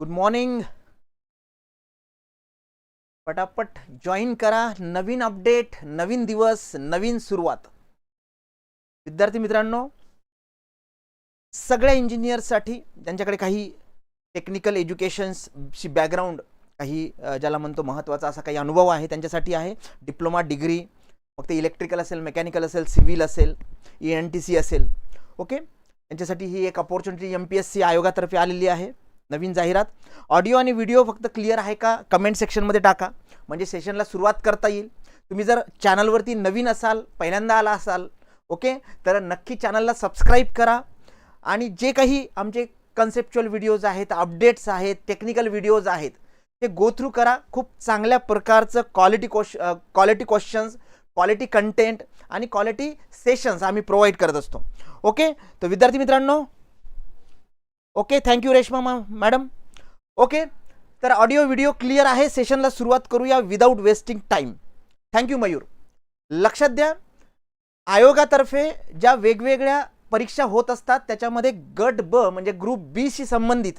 Good morning पटापट join करा. नवीन update नवीन दिवस नवीन सुरुवात. विद्यार्थी मित्रांनो सगळ्या इंजिनियर्ससाठी त्यांच्याकडे काही टेक्निकल एज्युकेशन्सची बॅकग्राऊंड काही ज्याला म्हणतो महत्त्वाचा असा काही अनुभव आहे त्यांच्यासाठी आहे. डिप्लोमा डिग्री मग ते इलेक्ट्रिकल असेल मेकॅनिकल असेल सिव्हिल असेल ई एन टी सी असेल. ओके त्यांच्यासाठी ही एक opportunity M P S C आयोगातर्फे आलेली आहे. नवीन जाहिरात. ऑडिओ आणि व्हिडिओ फक्त क्लिअर आहे का? कमेंट सेक्शनमध्ये टाका. म्हणजे सेशनला सुरुवात करता येईल. तुम्ही जर चॅनलवरती नवीन असाल पहिल्यांदा आला असाल ओके तर नक्की चॅनलला सबस्क्राईब करा. आणि जे काही आमचे कन्सेप्च्युअल व्हिडिओज आहेत अपडेट्स आहेत टेक्निकल व्हिडिओज आहेत ते गो थ्रू करा. खूप चांगल्या प्रकारचं quality क्वश quality questions quality content आणि क्वालिटी सेशन्स आम्ही प्रोव्हाइड करत असतो. ओके तर विद्यार्थी मित्रांनो ओके थँक्यू रेश्मा मा मॅडम ओके तर ऑडिओ व्हिडिओ क्लिअर आहे. सेशनला सुरुवात करूया without wasting time thank you Mayur. लक्षात द्या आयोगातर्फे ज्या वेगवेगळ्या परीक्षा होत असतात त्याच्यामध्ये गट ब म्हणजे ग्रुप बीशी संबंधित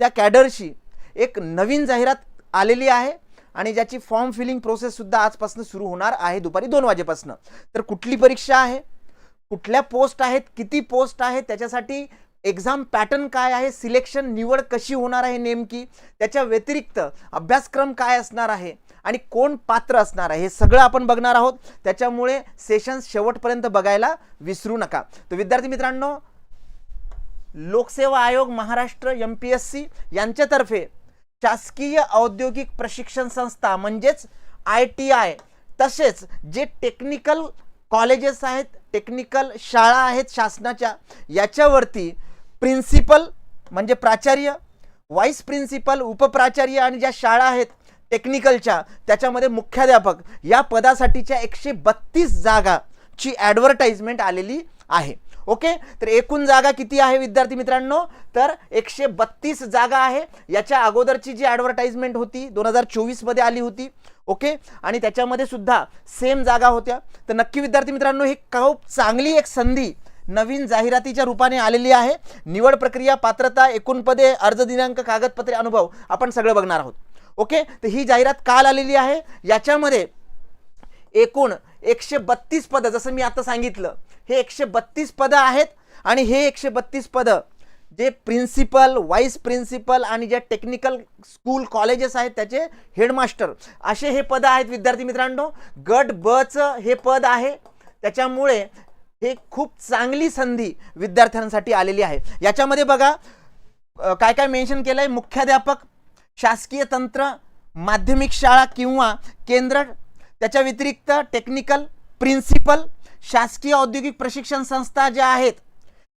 त्या कॅडरशी एक नवीन जाहिरात आलेली आहे आणि ज्याची फॉर्म फिलिंग प्रोसेससुद्धा आजपासून सुरू होणार आहे दुपारी दोन वाजेपासून. तर कुठली परीक्षा आहे? कुठल्या पोस्ट आहेत? किती पोस्ट आहेत? त्याच्यासाठी एक्झाम पॅटर्न काय आहे सिलेक्शन निवड कशी होणार आहे नेमकी त्याच्या व्यतिरिक्त अभ्यासक्रम काय असणार आहे आणि कोण पात्र असणार आहे हे सगळं आपण बघणार आहोत. त्याच्यामुळे सेशन शेवटपर्यंत बघायला विसरू नका. तर विद्यार्थी मित्रांनो लोकसेवा आयोग Maharashtra M P S C यांच्यातर्फे शासकीय औद्योगिक प्रशिक्षण संस्था म्हणजेच आय टी आय तसेच जे टेक्निकल कॉलेजेस आहेत टेक्निकल शाळा आहेत शासनाच्या याच्यावरती प्रिन्सिपल म्हणजे प्राचार्य वाईस प्रिन्सिपल उपप्राचार्य आणि ज्या शाळा आहेत टेक्निकलच्या त्याच्यामध्ये मुख्याध्यापक या पदासाठीच्या एकशे बत्तीस जागाची ॲडव्हर्टाइजमेंट आलेली आहे. ओके तर एकूण जागा किती आहे विद्यार्थी मित्रांनो? तर एकशे बत्तीस जागा आहे. याच्या अगोदरची जी ॲडव्हर्टाइजमेंट होती दोन हजार चोवीसमध्ये आली होती. ओके आणि त्याच्यामध्ये सुद्धा सेम जागा होत्या. तर नक्की विद्यार्थी मित्रांनो ही खूप चांगली एक संधी नवीन जाहिरातीच्या रूपाने आलेली आहे. निवड प्रक्रिया पात्रता एकूण पदे अर्ज दिनांक कागदपत्रे अनुभव आपण सगळं बघणार आहोत. ओके? तर ही जाहिरात काल आलेली आहे. याच्यामध्ये एकूण एकशे बत्तीस पदं जसं मी आता सांगितलं हे एकशे बत्तीस पदं आहेत आणि हे एकशे बत्तीस पदं जे प्रिन्सिपल वाईस प्रिन्सिपल आणि ज्या टेक्निकल स्कूल कॉलेजेस आहेत त्याचे हेडमास्टर असे हे पदं आहेत विद्यार्थी मित्रांनो. गट बचं हे पद आहे. त्याच्यामुळे हे खूप चांगली संधी विद्यार्थ्यांसाठी आलेली आहे. याच्यामध्ये बघा काय काय मेन्शन केलं आहे मुख्याध्यापक शासकीय तंत्र माध्यमिक शाळा किंवा केंद्र. त्याच्या व्यतिरिक्त टेक्निकल प्रिन्सिपल शासकीय औद्योगिक प्रशिक्षण संस्था ज्या आहेत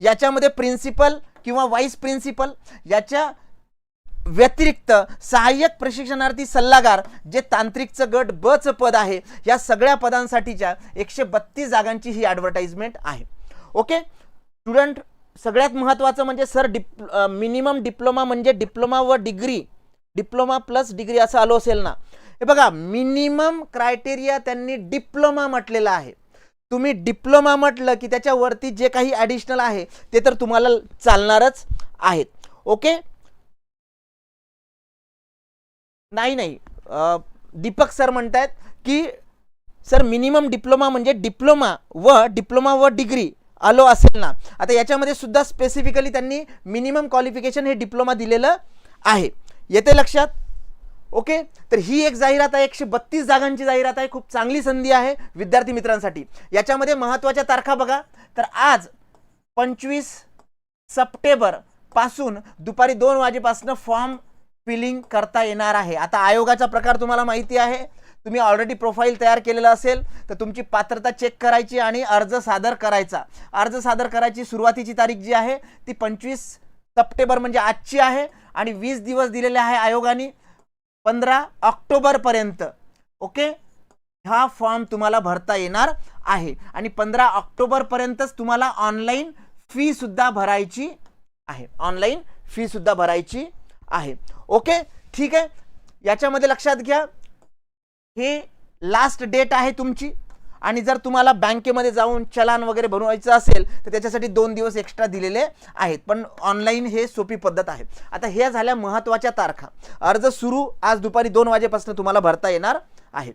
याच्यामध्ये प्रिन्सिपल किंवा वाईस प्रिन्सिपल याच्या व्यतिरिक्त सहाय्यक प्रशिक्षणार्थी सल्लागार जे तांत्रिकचं गट बचं पद आहे या सगळ्या पदांसाठीच्या एकशे बत्तीस जागांची ही ॲडव्हर्टाइजमेंट आहे. ओके स्टुडंट सगळ्यात महत्त्वाचं म्हणजे सर डिप मिनिमम डिप्लोमा म्हणजे डिप्लोमा व डिग्री डिप्लोमा प्लस डिग्री असं आलो असेल ना? हे बघा मिनिमम क्रायटेरिया त्यांनी डिप्लोमा म्हटलेला आहे. तुम्ही डिप्लोमा म्हटलं की त्याच्यावरती जे काही ॲडिशनल आहे ते तर तुम्हाला चालणारच आहेत. ओके नाही नाही. दीपक सर म्हणतायत की सर मिनिमम डिप्लोमा म्हणजे डिप्लोमा व डिप्लोमा व डिग्री आलो असेल ना. आता याच्यामध्ये सुद्धा स्पेसिफिकली त्यांनी मिनिमम क्वालिफिकेशन हे डिप्लोमा दिलेलं आहे. येते लक्षात? ओके? तर ही एक जाहिरात आहे एकशे बत्तीस जागांची जाहिरात आहे. खूप चांगली संधी आहे विद्यार्थी मित्रांसाठी. याच्यामध्ये महत्त्वाच्या तारखा बघा. तर आज पंचवीस सप्टेंबरपासून दुपारी दोन वाजेपासून फॉर्म फिलिंग करता येणार आहे. आता आयोगाचा प्रकार तुम्हाला माहिती आहे. तुम्ही ऑलरेडी प्रोफाईल तयार केलेलं असेल तर तुमची पात्रता चेक करायची आणि अर्ज सादर करायचा. अर्ज सादर करायची सुरुवातीची तारीख जी आहे ती पंचवीस सप्टेंबर म्हणजे आजची आहे आणि वीस दिवस दिलेले आहे आयोगाने पंधरा ऑक्टोबरपर्यंत. ओके? हा फॉर्म तुम्हाला भरता येणार आहे. आणि पंधरा ऑक्टोबरपर्यंतच तुम्हाला ऑनलाईन फीसुद्धा भरायची आहे. ऑनलाईन फीसुद्धा भरायची आहे. ओके ठीक आहे? याच्यामध्ये लक्षात घ्या. हे लास्ट डेट आहे तुमची. आणि जर तुम्हाला बँकेमध्ये जाऊन चलान वगैरे बनवायचं असेल तर त्याच्यासाठी दोन दिवस एक्स्ट्रा दिलेले आहेत. पण ऑनलाईन हे सोपी पद्धत आहे. आता हे झाल्या महत्त्वाच्या तारखा. अर्ज सुरू आज दुपारी दोन वाजेपासून तुम्हाला भरता येणार आहे.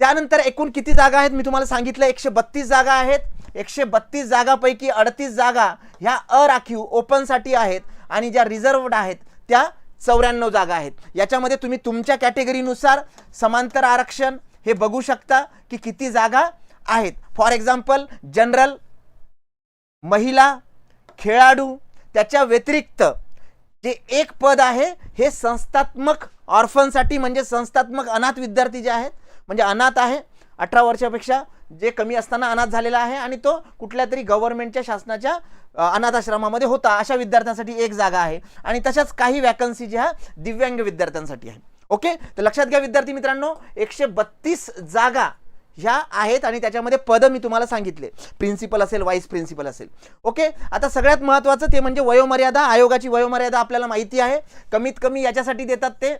त्यानंतर एकूण किती जागा आहेत? मी तुम्हाला सांगितलं एकशे बत्तीस जागा आहेत. एकशे बत्तीस जागापैकी अडतीस जागा ह्या अराखीव ओपनसाठी आहेत. आणि ज्या रिझर्वड आहेत त्या चौऱ्याण्णव जागा आहेत. याच्यामध्ये तुम्ही तुमच्या कॅटेगरीनुसार समांतर आरक्षण हे बघू शकता की किती जागा आहेत. फॉर एक्झाम्पल जनरल महिला खेळाडू त्याच्या व्यतिरिक्त जे एक पद आहे हे संस्थात्मक ऑर्फनसाठी म्हणजे संस्थात्मक अनाथ विद्यार्थी जे आहेत म्हणजे अनाथ आहे अठरा वर्षापेक्षा जे कमी असताना अनाथ झालेला आहे आणि तो कुठल्या तरी गव्हर्नमेंटच्या शासनाच्या अनाथाश्रमामध्ये होता अशा विद्यार्थ्यांसाठी एक जागा आहे. आणि तशाच काही वॅकन्सी ज्या दिव्यांग विद्यार्थ्यांसाठी आहे ओके तर लक्षात घ्या विद्यार्थी मित्रांनो एकशे बत्तीस जागा ह्या आहेत आणि त्याच्यामध्ये पदं मी तुम्हाला सांगितले. प्रिन्सिपल असेल वाईस प्रिन्सिपल असेल. ओके आता सगळ्यात महत्त्वाचं ते म्हणजे वयोमर्यादा आयोगाची वयोमर्यादा आपल्याला माहिती आहे. कमीत कमी याच्यासाठी देतात ते.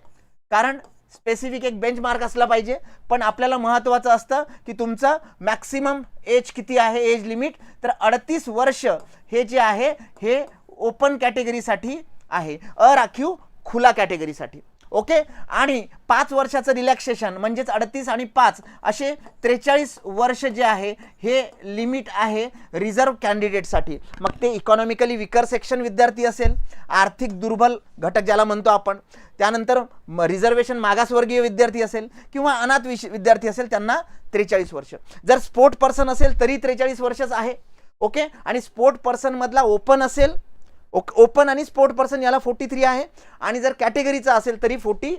कारण स्पेसिफिक एक बेंचमार्क असला पाहिजे. पण आपल्याला महत्त्वाचं असतं की तुमचं मॅक्सिमम एज किती आहे एज लिमिट तर अडतीस वर्ष हे जे आहे हे ओपन कॅटेगरीसाठी आहे. अराखीव खुला कॅटेगरीसाठी ओके? आणि पाच वर्षाचं रिलॅक्सेशन म्हणजेच अडतीस आणि पाच असे त्रेचाळीस वर्ष जे आहे हे लिमिट आहे रिझर्व कॅन्डिडेटसाठी मग ते इकॉनॉमिकली विकर सेक्शन विद्यार्थी असेल आर्थिक दुर्बल घटक ज्याला म्हणतो आपण त्यानंतर रिझर्वेशन मागासवर्गीय विद्यार्थी असेल किंवा अनाथ विश विद्यार्थी असेल त्यांना त्रेचाळीस वर्ष. जर स्पोर्ट पर्सन असेल तरी त्रेचाळीस वर्षच आहे. ओके? आणि स्पोर्ट पर्सनमधला ओपन असेल ओपन आणि स्पोर्ट पर्सन याला फोर्टी थ्री आहे. आणि जर कॅटेगरीचा असेल तरी फोर्टी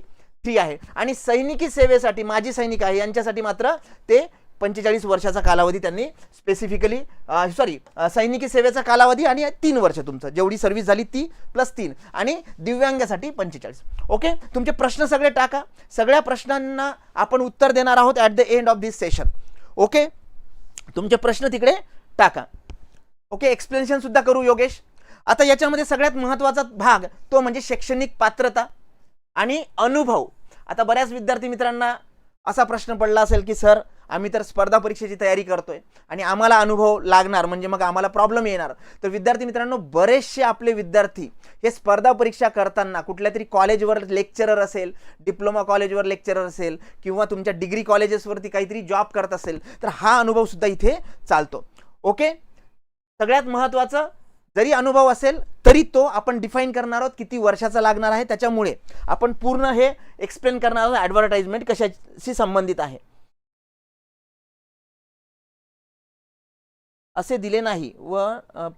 थ्री आहे. आणि सैनिकी सेवेसाठी माजी सैनिक आहे यांच्यासाठी मात्र ते पंचेचाळीस वर्षाचा कालावधी त्यांनी स्पेसिफिकली सॉरी सैनिकी सेवेचा कालावधी आणि तीन वर्ष तुमचं. जेवढी सर्व्हिस झाली ती प्लस तीन. आणि दिव्यांगासाठी पंचेचाळीस. ओके तुमचे प्रश्न सगळे टाका. सगळ्या प्रश्नांना आपण उत्तर देणार आहोत at the end of this session okay तुमचे प्रश्न तिकडे टाका. ओके एक्सप्लेनेशन सुद्धा करू योगेश. आता याच्यामध्ये सगळ्यात महत्त्वाचा भाग तो म्हणजे शैक्षणिक पात्रता आणि अनुभव. आता बऱ्याच विद्यार्थी मित्रांना असा प्रश्न पडला असेल की सर आम्ही तर स्पर्धा परीक्षेची तयारी करतोय आणि आम्हाला अनुभव लागणार म्हणजे मग आम्हाला प्रॉब्लेम येणार. तर विद्यार्थी मित्रांनो बरेचसे आपले विद्यार्थी हे स्पर्धा परीक्षा करताना कुठल्या तरी कॉलेजवर लेक्चरर असेल डिप्लोमा कॉलेजवर लेक्चरर असेल किंवा तुमच्या डिग्री कॉलेजेसवरती काहीतरी जॉब करत असेल तर हा अनुभव सुद्धा इथे चालतो. ओके? सगळ्यात महत्त्वाचं जरी अनुभव असेल तरी तो आपण डिफाईन करणार आहोत किती वर्षाचा लागणार आहे त्याच्यामुळे. आपण पूर्ण हे एक्सप्लेन करणार आहोत ॲडव्हर्टाइजमेंट कशाशी संबंधित आहे. असे दिले नाही व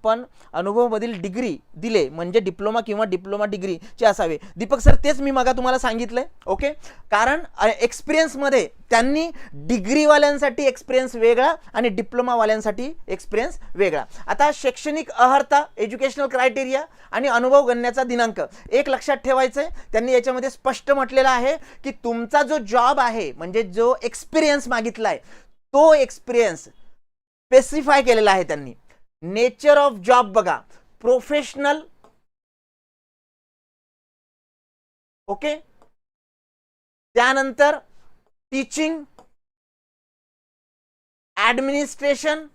पण अनुभवमधील डिग्री दिले म्हणजे डिप्लोमा किंवा डिप्लोमा डिग्रीचे असावे. दीपक सर तेच मी मगा तुम्हाला सांगितलंय ओके कारण एक्सपिरियन्समध्ये त्यांनी डिग्रीवाल्यांसाठी एक्सपिरियन्स वेगळा आणि डिप्लोमावाल्यांसाठी एक्सपिरियन्स वेगळा. आता शैक्षणिक अर्हता एज्युकेशनल क्रायटेरिया आणि अनुभव गणण्याचा दिनांक एक लक्षात ठेवायचं आहे त्यांनी याच्यामध्ये स्पष्ट म्हटलेलं आहे की तुमचा जो जॉब आहे म्हणजे जो एक्सपिरियन्स मागितला आहे तो एक्सपिरियन्स स्पेसिफाय केलेला आहे त्यांनी. नेचर ऑफ जॉब बघा. प्रोफेशनल ओके त्यानंतर टीचिंग ॲडमिनिस्ट्रेशन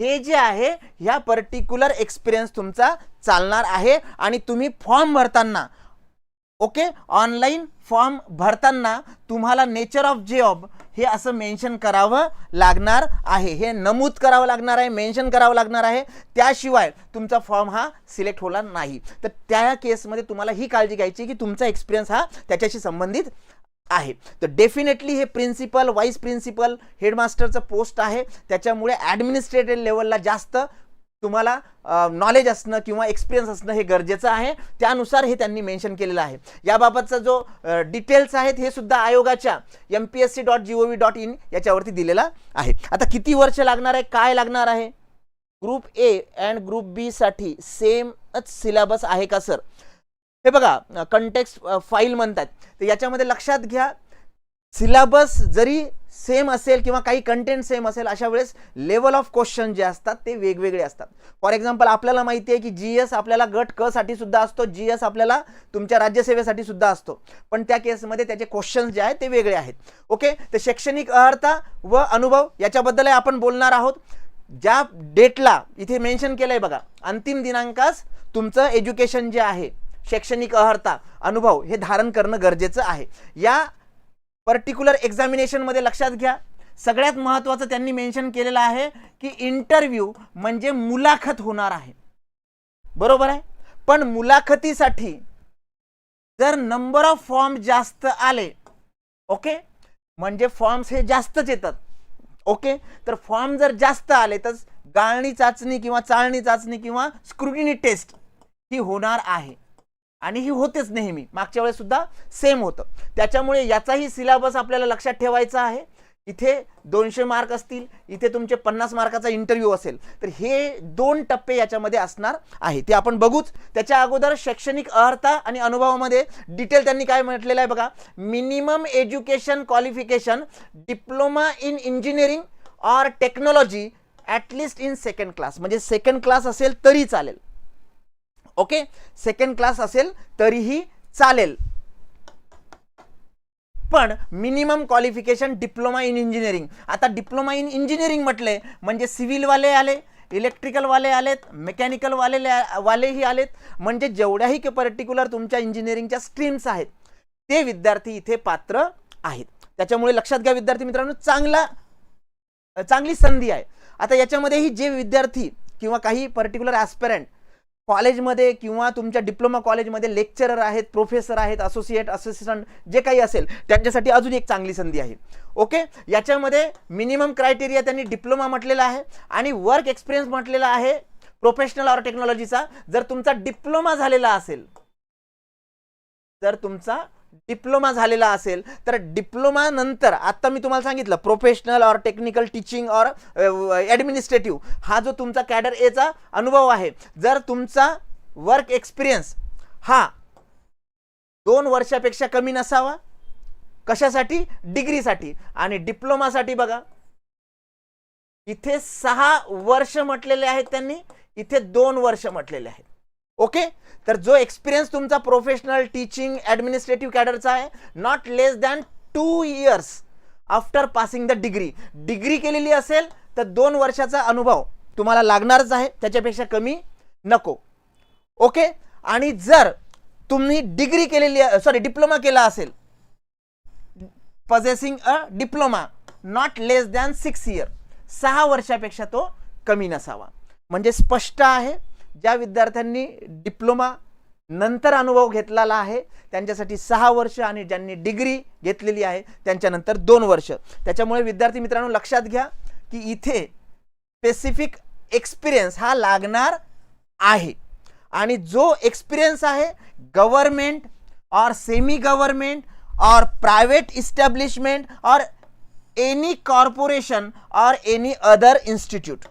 हे जे आहे ह्या पर्टिक्युलर एक्सपिरियन्स तुमचा चालणार आहे आणि तुम्ही फॉर्म भरताना. ओके ऑनलाईन फॉर्म भरताना तुम्हाला नेचर ऑफ जॉब हे असं मेन्शन करावं लागणार आहे. हे नमूद करावं लागणार आहे मेन्शन करावं लागणार आहे. त्याशिवाय तुमचा फॉर्म हा सिलेक्ट होणार नाही. तर त्या केसमध्ये तुम्हाला ही काळजी घ्यायची की तुमचा एक्सपिरियन्स हा त्याच्याशी संबंधित आहे. तर डेफिनेटली हे प्रिन्सिपल वाईस प्रिन्सिपल हेडमास्टरचं पोस्ट आहे. त्याच्यामुळे ॲडमिनिस्ट्रेटिव्ह लेवलला जास्त तुम्हाला नॉलेज असणं किंवा एक्सपिरियन्स असणं हे गरजेचं आहे. त्यानुसार हे त्यांनी मेन्शन केलेलं आहे. याबाबतचा जो डिटेल्स आहेत हे सुद्धा आयोगाच्या M P S C dot G O V dot in याच्यावरती दिलेला आहे. आता किती वर्ष लागणार आहे? काय लागणार आहे? Group A and group B साठी सेमच सिलेबस आहे का सर हे बघा कंटेक्स फाईल म्हणतात तर याच्यामध्ये लक्षात घ्या सिलेबस जरी सेम असेल किंवा काही कंटेंट सेम असेल अशा वेळेस लेवल ऑफ क्वेश्चन जे असतात ते वेगवेगळे असतात. फॉर एक्झाम्पल आपल्याला माहिती आहे की जी एस आपल्याला गट क साठी सुद्धा असतो जी एस आपल्याला तुमच्या राज्यसेवेसाठी सुद्धा असतो. पण त्या केसमध्ये त्याचे क्वेश्चन जे आहेत ते वेगळे आहेत. ओके तर शैक्षणिक अर्हता व अनुभव याच्याबद्दलही आपण बोलणार आहोत. ज्या डेटला इथे मेन्शन केलं आहे बघा अंतिम दिनांकास तुमचं एज्युकेशन जे आहे शैक्षणिक अर्हता अनुभव हे धारण करणं गरजेचं आहे. या पर्टिक्युलर एक्झामिनेशनमध्ये लक्षात घ्या. सगळ्यात महत्त्वाचं त्यांनी मेन्शन केलेलं आहे की इंटरव्ह्यू म्हणजे मुलाखत होणार आहे. बरोबर आहे? पण मुलाखतीसाठी जर नंबर ऑफ फॉर्म जास्त आले ओके म्हणजे फॉर्म्स हे जास्तच येतात ओके तर फॉर्म जर जास्त आले तर गाळणी चाचणी किंवा चाळणी चाचणी किंवा स्क्रुटिनी टेस्ट ही होणार आहे. आणि ही होतेच नेहमी. मागच्या वेळेस सुद्धा सेम होतं. त्याच्यामुळे याचाही सिलेबस आपल्याला लक्षात ठेवायचा आहे. इथे दोनशे मार्क असतील इथे तुमचे पन्नास मार्काचा इंटरव्ह्यू असेल तर हे दोन टप्पे याच्यामध्ये असणार आहे. ते आपण बघूच. त्याच्या अगोदर शैक्षणिक अर्हता आणि अनुभवामध्ये डिटेल त्यांनी काय म्हटलेलं आहे बघा. Minimum education qualification diploma in engineering or technology at least in second class म्हणजे सेकंड क्लास असेल तरी चालेल. ओके? सेकंड क्लास असेल तरीही चालेल. पण minimum qualification diploma in engineering आता डिप्लोमा इन इंजिनिअरिंग म्हटले म्हणजे सिव्हिलवाले आले इलेक्ट्रिकलवाले आलेत मेकॅनिकलवाले वालेही आलेत म्हणजे जेवढ्याही पर्टिक्युलर तुमच्या इंजिनिअरिंगच्या स्ट्रीम्स आहेत ते विद्यार्थी इथे पात्र आहेत. त्याच्यामुळे लक्षात घ्या विद्यार्थी मित्रांनो चांगला चांगली संधी आहे. आता याच्यामध्येही जे विद्यार्थी किंवा काही पर्टिक्युलर ॲस्पिरंट कॉलेजमध्ये किंवा तुमच्या डिप्लोमा कॉलेजमध्ये लेक्चरर आहेत प्रोफेसर आहेत असोसिएट असिस्टंट जे काही असेल त्यांच्यासाठी अजून एक चांगली संधी आहे. ओके? याच्यामध्ये मिनिमम क्रायटेरिया त्यांनी डिप्लोमा म्हटलेला आहे आणि वर्क एक्सपिरियन्स म्हटलेला आहे प्रोफेशनल ऑर टेक्नॉलॉजीचा जर तुमचा डिप्लोमा झालेला असेल जर तुमचा डिप्लोमा झालेला असेल तर डिप्लोमानंतर आत्ता आता मी तुम्हाला सांगितलं professional or technical teaching or administrative हा जो तुमचा कॅडर एचा अनुभव आहे जर तुमचा वर्क एक्सपिरियन्स हा दोन वर्षापेक्षा कमी नसावा कशासाठी? डिग्रीसाठी. आणि डिप्लोमासाठी बघा इथे सहा वर्ष म्हटलेले आहेत त्यांनी इथे दोन वर्ष म्हटलेले आहेत. ओके तर जो एक्सपिरियन्स तुमचा प्रोफेशनल टीचिंग ॲडमिनिस्ट्रेटिव्ह कॅडरचा आहे not less than two years after passing the degree degree केलेली असेल तर दोन वर्षाचा अनुभव तुम्हाला लागणारच आहे. त्याच्यापेक्षा कमी नको. ओके आणि जर तुम्ही डिग्री केलेली सॉरी डिप्लोमा केला असेल possessing a diploma not less than six year सहा वर्षापेक्षा तो कमी नसावा. म्हणजे स्पष्ट आहे ज्या विद्यार्थ्यांनी डिप्लोमा नंतर अनुभव घेतलेला आहे त्यांच्यासाठी सहा वर्ष आणि ज्यांनी डिग्री घेतलेली आहे त्यांच्यानंतर दोन वर्ष. त्याच्यामुळे विद्यार्थी मित्रांनो लक्षात घ्या की इथे स्पेसिफिक एक्सपिरियन्स हा लागणार आहे. आणि जो एक्सपिरियन्स आहे government or semi government or private establishment or any corporation or any other institute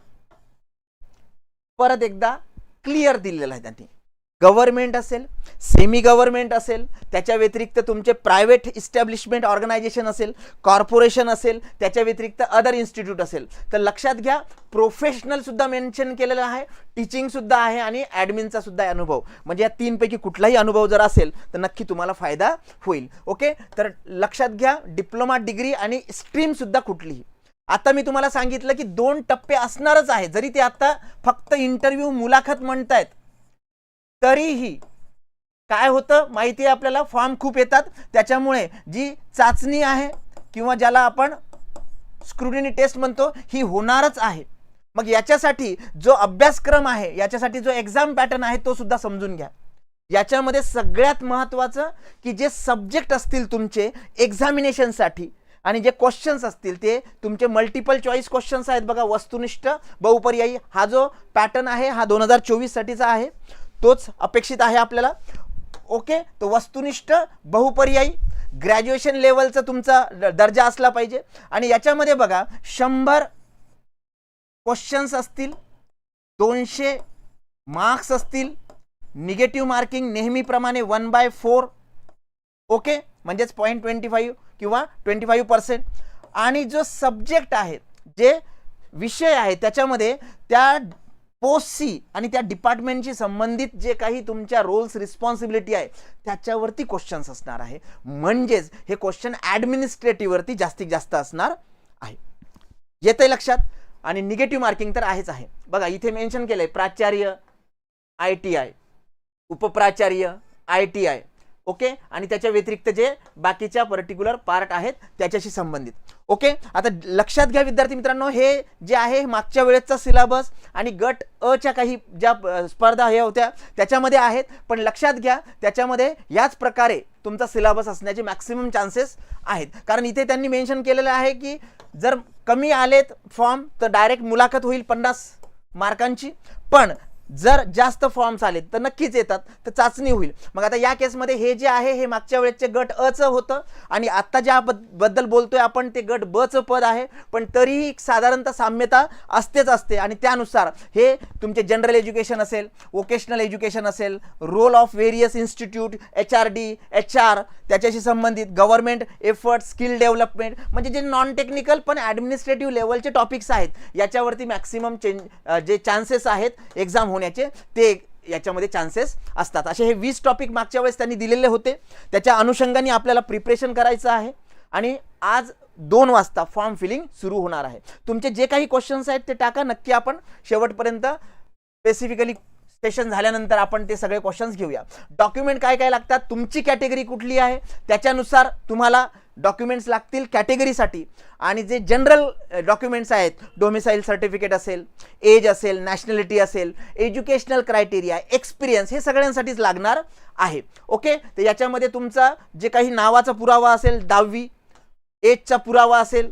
परत एकदा क्लिअर दिलेलं आहे त्यांनी. गव्हर्नमेंट असेल सेमी गव्हर्नमेंट असेल त्याच्या व्यतिरिक्त तुमचे प्रायव्हेट इस्टॅब्लिशमेंट ऑर्गनायझेशन असेल कॉर्पोरेशन असेल त्याच्या व्यतिरिक्त अदर इन्स्टिट्यूट असेल. तर लक्षात घ्या प्रोफेशनलसुद्धा मेन्शन केलेलं आहे टीचिंगसुद्धा आहे आणि ॲडमिनचा सुद्धा अनुभव. म्हणजे या तीनपैकी कुठलाही अनुभव जर असेल तर नक्की तुम्हाला फायदा होईल. ओके तर लक्षात घ्या डिप्लोमा डिग्री आणि स्ट्रीमसुद्धा कुठलीही. आता मी तुम्हाला सांगितलं की दोन टप्पे असणारच आहे जरी ते आता फक्त इंटरव्ह्यू मुलाखत म्हणतायत तरीही काय होतं माहिती आहे आपल्याला? फॉर्म खूप येतात. त्याच्यामुळे जी चाचणी आहे किंवा ज्याला आपण स्क्रुटिनी टेस्ट म्हणतो ही होणारच आहे. मग याच्यासाठी जो अभ्यासक्रम आहे याच्यासाठी जो एक्झाम पॅटर्न आहे तो सुद्धा समजून घ्या. याच्यामध्ये सगळ्यात महत्त्वाचं की जे सब्जेक्ट असतील तुमचे एक्झामिनेशनसाठी आणि जे क्वेश्चन्स असतील ते तुमचे मल्टिपल चॉईस क्वेश्चन्स आहेत बघा वस्तुनिष्ठ बहुपर्यायी. हा जो पॅटर्न आहे हा दोन हजार चोवीससाठीचा आहे. तोच अपेक्षित आहे आपल्याला. ओके? तो वस्तुनिष्ठ बहुपर्यायी. ग्रॅज्युएशन लेवलचा तुमचा द- दर्जा असला पाहिजे. आणि याच्यामध्ये बघा शंभर क्वेश्चन्स असतील दोनशे मार्क्स असतील निगेटिव्ह मार्किंग नेहमीप्रमाणे वन बाय फोर ओके? म्हणजेच पॉईंट ट्वेंटी फाईव्ह किंवा ट्वेंटी फाईव्ह पर्सेंट. आणि जो सब्जेक्ट आहे जे विषय आहे त्याच्यामध्ये त्या पोस्टशी आणि त्या डिपार्टमेंटशी संबंधित जे काही तुमच्या रोल्स रिस्पॉन्सिबिलिटी आहे त्याच्यावरती क्वेश्चन्स असणार आहे. म्हणजेच हे क्वेश्चन ॲडमिनिस्ट्रेटिव्हवरती जास्तीत जास्त असणार आहे. येतंय लक्षात? आणि निगेटिव्ह मार्किंग तर आहेच आहे. बघा इथे मेन्शन आहे प्राचार्य आय टी आय. उपप्राचार्य आय टी आय. ओके? आणि त्याच्या व्यतिरिक्त जे बाकीच्या पर्टिक्युलर पार्ट आहेत त्याच्याशी संबंधित. ओके? आता लक्षात घ्या विद्यार्थी मित्रांनो हे जे आहे हे मागच्या वेळेसचा सिलेबस आणि गट अ च्या काही ज्या स्पर्धा हे होत्या त्याच्यामध्ये आहेत. पण लक्षात घ्या त्याच्यामध्ये याच प्रकारे तुमचा सिलेबस असण्याचे मॅक्सिमम चान्सेस आहेत. कारण इथे त्यांनी मेन्शन केलेलं आहे की जर कमी आलेत फॉर्म तर डायरेक्ट मुलाखत होईल पन्नास मार्कांची पण जर जास्त फॉर्म्स आले तर नक्कीच येतात तर चाचणी होईल. मग आता या केसमध्ये हे जे आहे हे मागच्या वेळेसचे गट अचं होतं. आणि आत्ता ज्या बद्दल बोलतोय आपण ते गट बचं पद आहे. पण तरीही साधारणतः साम्यता असतेच असते. आणि त्यानुसार हे तुमचे जनरल एज्युकेशन असेल वोकेशनल एज्युकेशन असेल role of various institute H R D H R त्याच्याशी संबंधित गव्हर्नमेंट एफर्ट स्किल डेव्हलपमेंट म्हणजे जे नॉन टेक्निकल पण ॲडमिनिस्ट्रेटिव्ह लेवलचे टॉपिक्स आहेत. याच्यावरती मॅक्सिमम चेंज जे चान्सेस आहेत एक्झाम होण्याचे ते याच्यामध्ये चान्सेस असतात. असे हे वीस टॉपिक मागच्या वेळेस त्यांनी दिलेले होते. त्याच्या अनुषंगाने आपल्याला प्रिपरेशन करायचं आहे. आणि आज दोन वाजता फॉर्म फिलिंग सुरू होणार आहे. तुमचे जे काही क्वेश्चन्स आहेत ते टाका. नक्की आपण शेवटपर्यंत स्पेसिफिकली सेशन झाल्यानंतर आपण ते सगळे क्वेश्चन्स घेऊया. डॉक्युमेंट काय काय लागतात? तुमची कॅटेगरी कुठली आहे? त्याच्यानुसार तुम्हाला डॉक्युमेंट्स लागतील कॅटेगरीसाठी. आणि जे जनरल डॉक्युमेंट्स आहेत डोमिसाईल सर्टिफिकेट असेल एज असेल नॅशनॅलिटी असेल एज्युकेशनल क्रायटेरिया एक्सपिरियन्स हे सगळ्यांसाठीच लागणार आहे. ओके तर याच्यामध्ये तुमचा जे काही नावाचा पुरावा असेल दहावी एजचा पुरावा असेल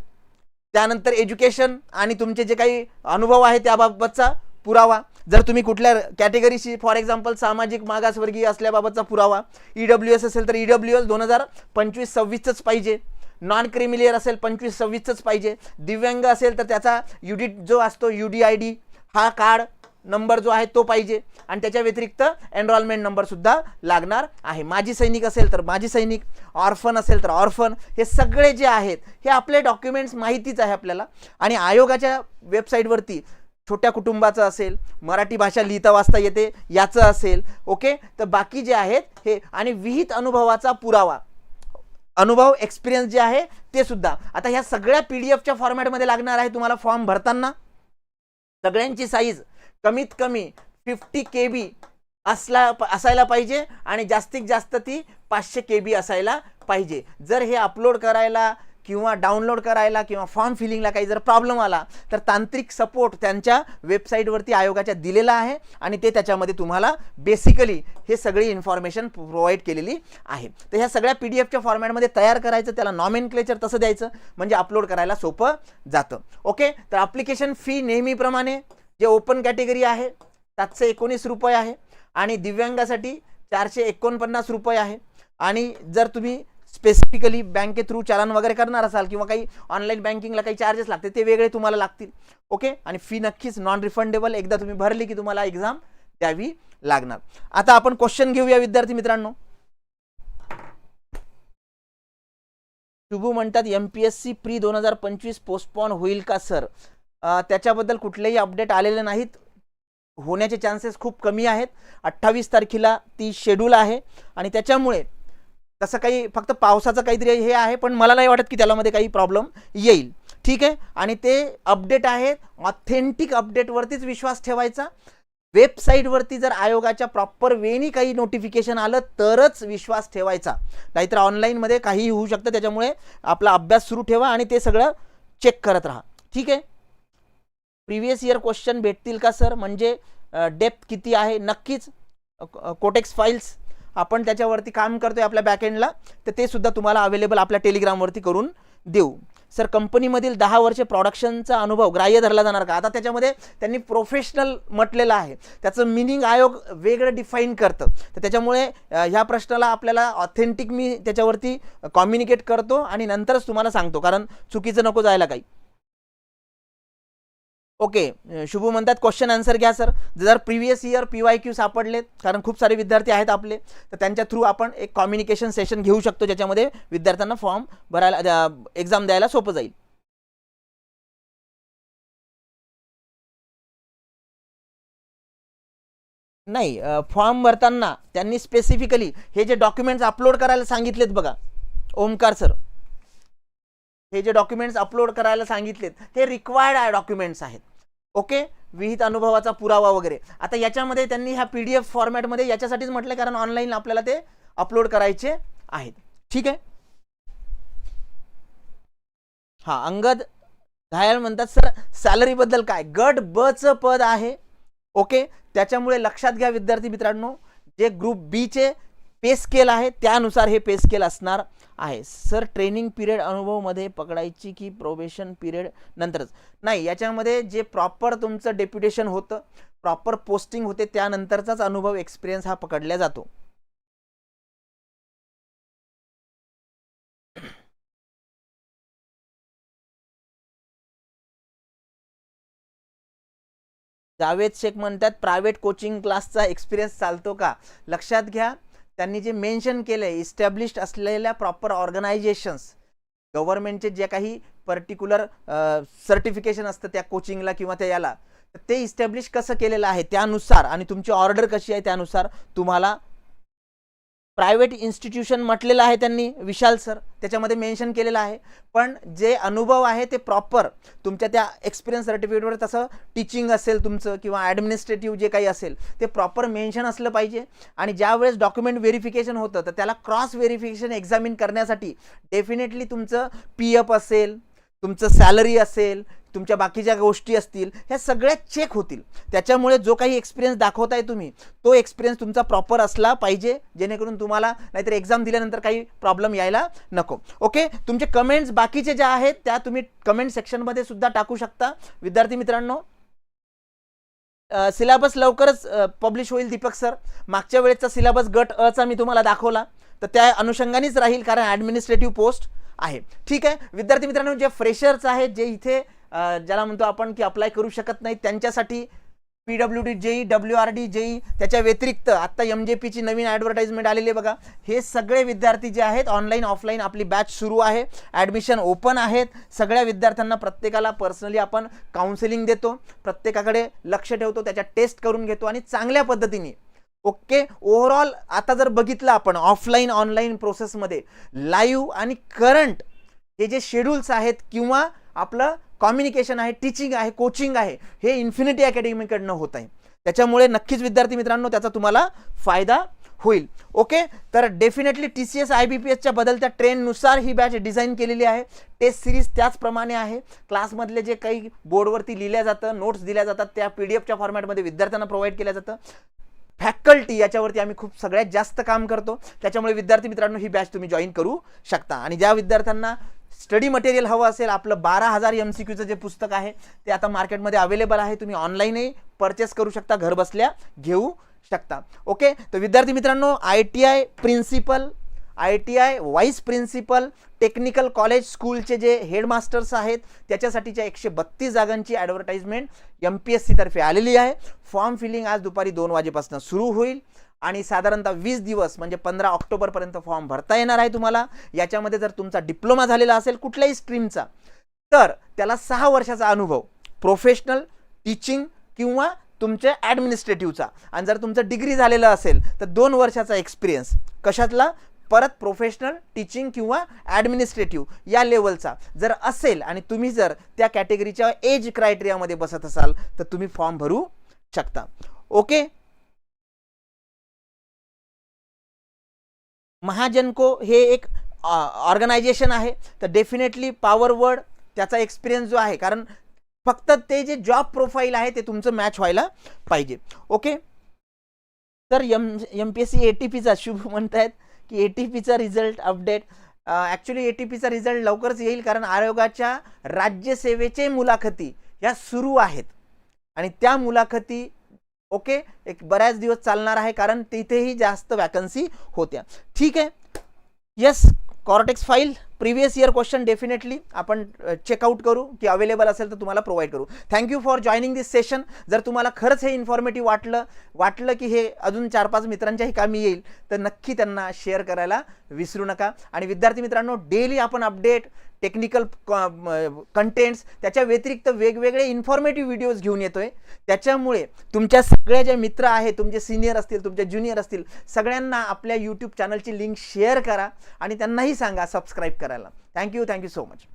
त्यानंतर एज्युकेशन आणि तुमचे जे काही अनुभव आहे त्याबाबतचा पुरावा. जर तुम्ही कुठल्या कॅटेगरीशी फॉर एक्झाम्पल सामाजिक मागासवर्गीय असल्याबाबतचा पुरावा ई डब्ल्यू एस असेल तर ई डब्ल्यू एस दोन हजार पंचवीस सव्वीसच पाहिजे. नॉन क्रिमिलियर असेल पंचवीस सव्वीसचंच पाहिजे. दिव्यांग असेल तर त्याचा युडिट जो असतो यू डी आय डी हा कार्ड नंबर जो आहे तो पाहिजे. आणि त्याच्या व्यतिरिक्त एनरोलमेंट नंबरसुद्धा लागणार आहे. माजी सैनिक असेल तर माजी सैनिक ऑर्फन असेल तर ऑर्फन हे सगळे जे आहेत हे आपले डॉक्युमेंट्स माहितीच आहे आपल्याला. आणि आयोगाच्या वेबसाईटवरती छोट्या कुटुंबाचं असेल मराठी भाषा लिहिता वाचता येते याचं असेल ओके? तर बाकी जे आहेत हे आणि विहित अनुभवाचा पुरावा. अनुभव एक्सपिरियन्स जे आहे ते सुद्धा. आता ह्या सगळ्या पी डी एफच्या फॉर्मॅटमध्ये लागणार आहे तुम्हाला फॉर्म भरताना. सगळ्यांची साईज कमीत कमी फिफ्टी के बी असला असायला पाहिजे आणि जास्तीत जास्त ती पाचशे के बी असायला पाहिजे. जर हे अपलोड करायला किंवा डाउनलोड करायला किंवा फॉर्म फिलिंगला काही जर प्रॉब्लेम आला तर तांत्रिक सपोर्ट त्यांच्या वेबसाईटवरती आयोगाच्या दिलेला आहे आणि ते त्याच्यामध्ये तुम्हाला बेसिकली हे सगळी इन्फॉर्मेशन प्रोव्हाइड केलेली आहे. तर ह्या सगळ्या पी डी एफच्या फॉर्मॅटमध्ये तयार करायचं त्याला नॉमेन क्लेचर तसं द्यायचं म्हणजे अपलोड करायला सोपं जातं. ओके तर ॲप्लिकेशन फी नेहमीप्रमाणे जे ओपन कॅटेगरी आहे सातशे एकोणीस रुपये आहे आणि दिव्यांगासाठी चारशे एकोणपन्नास रुपये आहे. आणि जर तुम्ही स्पेसिफिकली बँके थ्रू चलन वगैरे करणार असाल किंवा काही ऑनलाईन बँकिंगला काही चार्जेस लागते ते वेगळे तुम्हाला लागतील. ओके आणि फी नक्कीच नॉन रिफंडेबल एकदा तुम्ही भरली की तुम्हाला एक्झाम द्यावी लागणार. आता आपण क्वेश्चन घेऊया विद्यार्थी मित्रांनो. शुभू म्हणतात M P S C pre दोन हजार पंचवीस पोस्टपॉन होईल का सर त्याच्याबद्दल कुठलेही अपडेट आलेले नाहीत. होण्याचे चान्सेस खूप कमी आहेत. अठ्ठावीस तारखेला ती शेड्यूल आहे. आणि त्याच्यामुळे तसं काही फक्त पावसाचं काहीतरी हे आहे पण मला नाही वाटत की त्यालामध्ये काही प्रॉब्लेम येईल. ठीक आहे? आणि ते अपडेट आहेत ऑथेंटिक अपडेटवरतीच विश्वास ठेवायचा. वेबसाईटवरती जर आयोगाच्या प्रॉपर वेनी काही नोटिफिकेशन आलं तरच विश्वास ठेवायचा. नाहीतर ऑनलाईनमध्ये काहीही होऊ शकतं त्याच्यामुळे आपला अभ्यास सुरू ठेवा आणि ते सगळं चेक करत राहा. ठीक आहे? प्रिव्हियस इयर क्वेश्चन भेटतील का सर म्हणजे डेप्थ किती आहे? नक्कीच कोटेक्स फाईल्स आपण त्याच्यावरती काम करतो आहे आपल्या बॅकएंडला तर ते सुद्धा तुम्हाला अवेलेबल आपल्या टेलिग्रामवरती करून देऊ. सर कंपनीमधील दहा वर्षे प्रॉडक्शनचा अनुभव ग्राह्य धरला जाणार का? आता त्याच्यामध्ये त्यांनी प्रोफेशनल म्हटलेलं आहे. त्याचं मिनिंग आयोग वेगळं डिफाईन करतं. तर त्याच्यामुळे ह्या प्रश्नाला आपल्याला ऑथेंटिक मी त्याच्यावरती कॉम्युनिकेट करतो आणि नंतरच तुम्हाला सांगतो. कारण चुकीचं नको जायला काही. ओके शुभू म्हणतात क्वेश्चन आन्सर घ्या सर जर previous year P Y Q सापडलेत कारण खूप सारे विद्यार्थी आहेत आपले तर त्यांच्या थ्रू आपण एक कम्युनिकेशन सेशन घेऊ शकतो ज्याच्यामध्ये विद्यार्थ्यांना फॉर्म भरायला एक्झाम द्यायला सोपं जाईल. नाही फॉर्म भरताना त्यांनी स्पेसिफिकली हे जे डॉक्युमेंट्स अपलोड करायला सांगितलेत बघा ओमकार सर हे जे डॉक्युमेंट्स अपलोड करायला सांगितलेत हे रिक्वायर्ड डॉक्युमेंट्स आहेत. ओके विहित अनुभवाचा पुरावा वगैरे. आता याच्यामध्ये त्यांनी ह्या पी डी एफ फॉर्मॅटमध्ये याच्यासाठीच म्हटलं कारण ऑनलाईन आपल्याला ते अपलोड करायचे आहेत. ठीक आहे? हा अंगद घायल म्हणतात सर सॅलरीबद्दल काय? गट ब चं पद आहे. ओके त्याच्यामुळे लक्षात घ्या विद्यार्थी मित्रांनो जे ग्रुप बीचे पे स्केल आहे त्यानुसार हे पे स्केल असणार. आहे. सर ट्रेनिंग पिरियड अनुभवमध्ये पकडायची की प्रोबेशन पिरियड नंतरच? नाही याच्यामध्ये जे प्रॉपर तुमचं डेप्युटेशन होतं प्रॉपर पोस्टिंग होते त्यानंतरचाच अनुभव एक्सपिरियन्स हा पकडला जातो. जावेद शेख म्हणतात प्रायव्हेट कोचिंग क्लासचा एक्सपिरियन्स चालतो का? लक्षात घ्या त्यांनी जे मेन्शन केलं आहे इस्टॅब्लिश्ड असलेल्या प्रॉपर ऑर्गनायझेशन्स गव्हर्नमेंटचे जे काही पर्टिक्युलर सर्टिफिकेशन असतं त्या कोचिंगला किंवा त्या याला तर ते इस्टॅब्लिश कसं केलेलं आहे त्यानुसार आणि तुमची ऑर्डर कशी आहे त्यानुसार तुम्हाला प्रायव्हेट इन्स्टिट्यूशन म्हटलेलं आहे त्यांनी विशाल सर त्याच्यामध्ये मेन्शन केलेलं आहे. पण जे अनुभव आहे ते प्रॉपर तुमच्या त्या एक्सपिरियन्स सर्टिफिकेटवर तसं टीचिंग असेल तुमचं किंवा ॲडमिनिस्ट्रेटिव्ह जे काही असेल ते प्रॉपर मेन्शन असलं पाहिजे. आणि ज्यावेळेस डॉक्युमेंट व्हेरिफिकेशन होतं तर त्याला क्रॉस व्हेरिफिकेशन एक्झामिन करण्यासाठी डेफिनेटली तुमचं पी एफ असेल तुमचं सॅलरी असेल तुमच्या बाकीच्या गोष्टी असतील ह्या सगळ्या चेक होतील. त्याच्यामुळे जो काही एक्सपिरियन्स दाखवताय तुम्ही तो एक्सपिरियन्स तुमचा प्रॉपर असला पाहिजे जेणेकरून तुम्हाला नाहीतर एक्झाम दिल्यानंतर काही प्रॉब्लेम यायला नको. ओके तुमचे कमेंट्स बाकीचे ज्या आहेत त्या तुम्ही कमेंट सेक्शनमध्ये सुद्धा टाकू शकता. विद्यार्थी मित्रांनो सिलेबस लवकरच पब्लिश होईल दीपक सर मागच्या वेळेचा सिलेबस गट अचा मी तुम्हाला दाखवला. तर त्या अनुषंगानेच राहील कारण ॲडमिनिस्ट्रेटिव्ह पोस्ट आहे. ठीक आहे? विद्यार्थी मित्रांनो जे फ्रेशर्स आहेत जे इथे ज्याला म्हणतो आपण की अप्लाय करू शकत नाही त्यांच्यासाठी P W D JE W R D JE त्याच्या व्यतिरिक्त आत्ता एम जे पीची नवीन ॲडव्हर्टाइजमेंट आलेली आहे बघा. हे सगळे विद्यार्थी जे आहेत ऑनलाईन ऑफलाईन आपली बॅच सुरू आहे. ॲडमिशन ओपन आहेत. सगळ्या विद्यार्थ्यांना प्रत्येकाला पर्सनली आपण काउन्सिलिंग देतो. प्रत्येकाकडे लक्ष ठेवतो. त्याच्या टेस्ट करून घेतो आणि चांगल्या पद्धतीने ओके? ओव्हरऑल आता जर बघितलं आपण ऑफलाईन ऑनलाईन प्रोसेसमध्ये लाईव्ह आणि करंट हे जे शेड्यूल्स आहेत किंवा आपलं कॉम्युनिकेशन आहे टीचिंग आहे कोचिंग आहे हे इन्फिनिटी अकॅडमीकडनं होत आहे. त्याच्यामुळे नक्कीच विद्यार्थी मित्रांनो त्याचा तुम्हाला फायदा होईल. ओके? तर definitely T C S I B P एसच्या बदलत्या ट्रेंडनुसार ही बॅच डिझाईन केलेली आहे. टेस्ट सिरीज त्याचप्रमाणे आहे. क्लासमधले जे काही बोर्डवरती लिहिल्या जातं नोट्स दिल्या जातात त्या पी डी एफच्या फॉर्मॅटमध्ये विद्यार्थ्यांना प्रोव्हाइड केलं जातं. फॅकल्टी याच्यावरती आम्ही खूप सगळ्यात जास्त काम करतो. त्याच्यामुळे विद्यार्थी मित्रांनो ही बॅच तुम्ही जॉईन करू शकता. आणि ज्या विद्यार्थ्यांना स्टडी मटेरियल हवं असेल आपलं बारा हजार एम सी क्यूचं जे पुस्तक आहे ते आता मार्केटमध्ये अवेलेबल आहे. तुम्ही ऑनलाईनही परचेस करू शकता घरबसल्या घेऊ शकता. ओके तर विद्यार्थी मित्रांनो I T I principal I T I vice principal technical college स्कूलचे जे हेडमास्टर्स आहेत त्याच्यासाठीच्या एकशे बत्तीस जागांची ॲडव्हर्टाइजमेंट एम पी एस सीतर्फे आलेली आहे. फॉर्म फिलिंग आज दुपारी दोन वाजेपासून सुरू होईल आणि साधारणतः वीस दिवस म्हणजे पंधरा ऑक्टोबरपर्यंत फॉर्म भरता येणार आहे तुम्हाला. याच्यामध्ये जर तुमचा डिप्लोमा झालेला असेल कुठल्याही स्ट्रीमचा तर त्याला सहा वर्षाचा अनुभव प्रोफेशनल टीचिंग किंवा तुमच्या ॲडमिनिस्ट्रेटिव्हचा. आणि जर तुमचं डिग्री झालेलं असेल तर दोन वर्षाचा एक्सपिरियन्स. कशातला? परत प्रोफेशनल टीचिंग किंवा ॲडमिनिस्ट्रेटिव्ह या लेवलचा जर असेल आणि तुम्ही जर त्या कॅटेगरीच्या एज क्रायटेरियामध्ये बसत असाल तर तुम्ही फॉर्म भरू शकता. ओके महाजनको हे एक ऑर्गनायझेशन आहे. तर डेफिनेटली पॉवर वर्ड त्याचा एक्सपिरियन्स जो आहे कारण फक्त ते जे जॉब प्रोफाईल आहे ते तुमचं मॅच व्हायला पाहिजे. ओके तर M M P S C A T पीचा शुभ म्हणतायत. की ए टी पीचा result update actually A T पीचा रिझल्ट लवकरच येईल कारण आयोगाच्या राज्यसेवेचे मुलाखती ह्या सुरू आहेत. आणि त्या मुलाखती ओके एक बऱ्याच दिवस चालणार आहे कारण तिथेही जास्त वॅकन्सी होत्या. ठीक आहे. Yes cortex file previous year question definitely आपण चेकआउट करू की अवेलेबल असेल तर तुम्हाला प्रोव्हाइड करू. Thank you for joining this session जर तुम्हाला खरंच हे इन्फॉर्मेटिव्ह वाटलं वाटलं की हे अजून चार पाच मित्रांच्याही कामी येईल तर नक्की त्यांना शेअर करायला विसरू नका. आणि विद्यार्थी मित्रांनो डेली आपण अपडेट टेक्निकल कंटेंट्स त्याच्या व्यतिरिक्त वेगवेगळे इन्फॉर्मेटिव्ह व्हिडिओज घेऊन येतो आहे त्याच्यामुळे तुमच्या सगळ्या ज्या मित्र आहेत तुमचे सिनियर असतील तुमचे ज्युनियर असतील सगळ्यांना आपल्या यूट्यूब चॅनलची लिंक शेअर करा आणि त्यांनाही सांगा सबस्क्राईब करायला. Thank you thank you so much